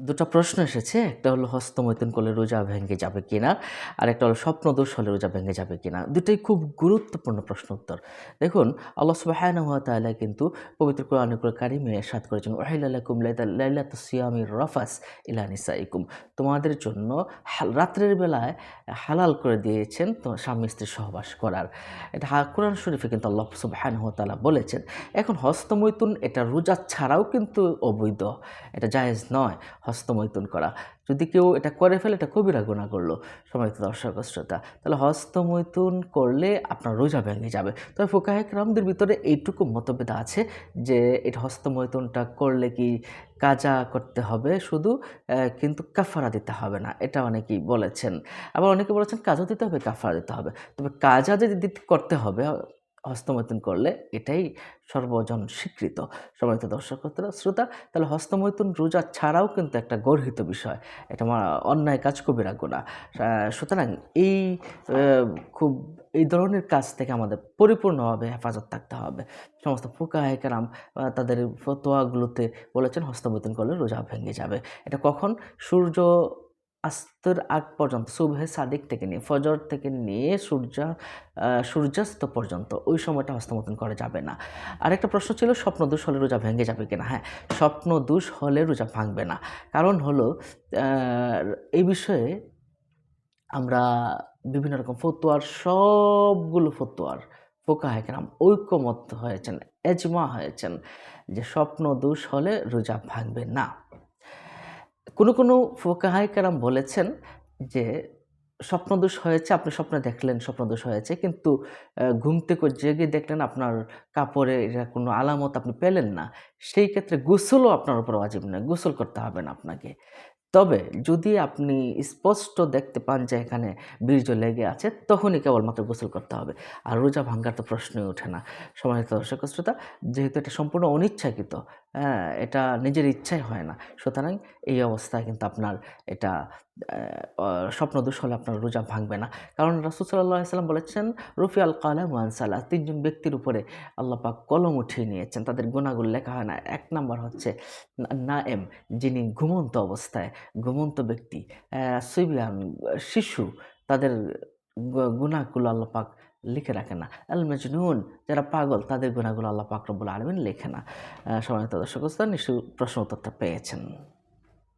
দুটো প্রশ্ন এসেছে, একটা হলো হস্তমৈথুন করলে রোজা ভেঙে যাবে কিনা, আর একটা হলো স্বপ্নদোষ হলে রোজা ভেঙে যাবে কিনা। দুটোই খুব গুরুত্বপূর্ণ প্রশ্ন উত্তর। দেখুন, আল্লাহ সুবাহান তাআলা কিন্তু পবিত্র কোরআনুকুল কারিমে সাত করেছেন ওয়াহিলাকুম লাইলাত সিয়ামি রফাস ইলা নিসাইকুম। তোমাদের জন্য রাত্রের বেলায় হালাল করে দিয়েছেন তো স্বামী স্ত্রী সহবাস করার। এটা হা- কোরআন শরীফে কিন্তু আল্লাহ সুবাহান তালা বলেছেন, এখন হস্তমৈথুন এটা রোজা ছাড়াও কিন্তু অবৈধ, এটা জায়েজ নয়। হস্তমৈথুন করা। যদি কেউ এটা করে ফেলে, এটা কবিরা গুণা করল সময়ত দর্শক শ্রোতা। তাহলে হস্তমৈথুন করলে আপনার রোজা ভেঙে যাবে। তবে ফোকাহেক রামদের ভিতরে এইটুকু মতভেদ আছে যে, এটা হস্তমৈথুনটা করলে কি কাজা করতে হবে? শুধু কিন্তু কাফারা দিতে হবে না, এটা অনেকেই বলেছেন। আবার অনেকে বলেছেন কাজও দিতে হবে, কাফারা দিতে হবে। তবে কাজা যদি করতে হবে হস্তমৈথুন করলে এটাই সর্বজন স্বীকৃত। সময়ত দর্শক শ্রোতা তাহলে হস্তমৈথুন রোজা ছাড়াও কিন্তু একটা গর্হিত বিষয়। এটা আমার অন্যায় কাজ কবিরা গোনা সুতরাং এই খুব এই ধরনের কাজ থেকে আমাদের পরিপূর্ণভাবে হেফাজত থাকতে হবে। সমস্ত ফুকা হেকারাম তাদের ফতোয়াগুলোতে বলেছেন, হস্তমৈথুন করলে রোজা ভেঙে যাবে। এটা কখন? সূর্য আস্তের আগ পর্যন্ত, সুবহে সাদিক থেকে নিয়ে, ফজর থেকে নিয়ে সূর্য সূর্যাস্ত পর্যন্ত ওই সময়টা হস্তমৈথুন করা যাবে না। আরেকটা প্রশ্ন ছিল স্বপ্ন দোষ হলে রোজা ভেঙে যাবে কিনা? হ্যাঁ স্বপ্ন দোষ হলে রোজা ভাঙবে না। কারণ হলো এই বিষয়ে আমরা বিভিন্ন রকম ফতোয়ার, সবগুলো ফতোয়ার ফোকা হেকরাম ঐক্যমত হয়েছেন, এজমা হয়েছেন যে স্বপ্ন দোষ হলে রোজা ভাঙবে না। কোনো কোনো ফোকাহাইকারাম বলেছেন যে স্বপ্নদোষ হয়েছে, আপনি স্বপ্নে দেখলেন স্বপ্নদোষ হয়েছে, কিন্তু ঘুম থেকে জেগে দেখলেন আপনার কাপড়ে এটা কোনো আলামত আপনি পেলেন না। সেই ক্ষেত্রে গোসলও আপনার উপর ওয়াজিব নয়, গোসল করতে হবে না আপনাকে। তবে যদি আপনি স্পষ্ট দেখতে পান যে এখানে বীর্য লেগে আছে, তখনই কেবলমাত্র গোসল করতে হবে। আর রোজা ভাঙ্গার তো প্রশ্নই ওঠে না। সমাহিত দর্শক, শ্রোতা, যেহেতু এটা সম্পূর্ণ অনিচ্ছাকৃত এটা নিজের ইচ্ছাই হয় না। সুতরাং এই অবস্থায় কিন্তু আপনার এটা স্বপ্ন স্বপ্নদোষ হলে আপনার রোজা ভাঙবে না। কারণ রাসুল সাল্লাহ বলেছেন রফি আল কালাম ওয়ানসাল্লাহ তিনজন ব্যক্তির উপরে আল্লাহ পাক কলম উঠিয়ে নিয়েছেন। তাদের গুণাগুলো লেখা হয় না। এক নাম্বার হচ্ছে না এম যিনি ঘুমন্ত অবস্থায়, ঘুমন্ত ব্যক্তি সুইবিয়ান শিশু, তাদের গু- গুনাহগুলো আল্লাহ পাক লিখে রাখে না। আল মজনুন যারা পাগল, তাদের গুণাগুলো আল্লাহ পাকরবুল আলমিন লেখে না। সময় দর্শক, নিশ্চয়ই প্রশ্ন উত্তরটা পেয়েছেন।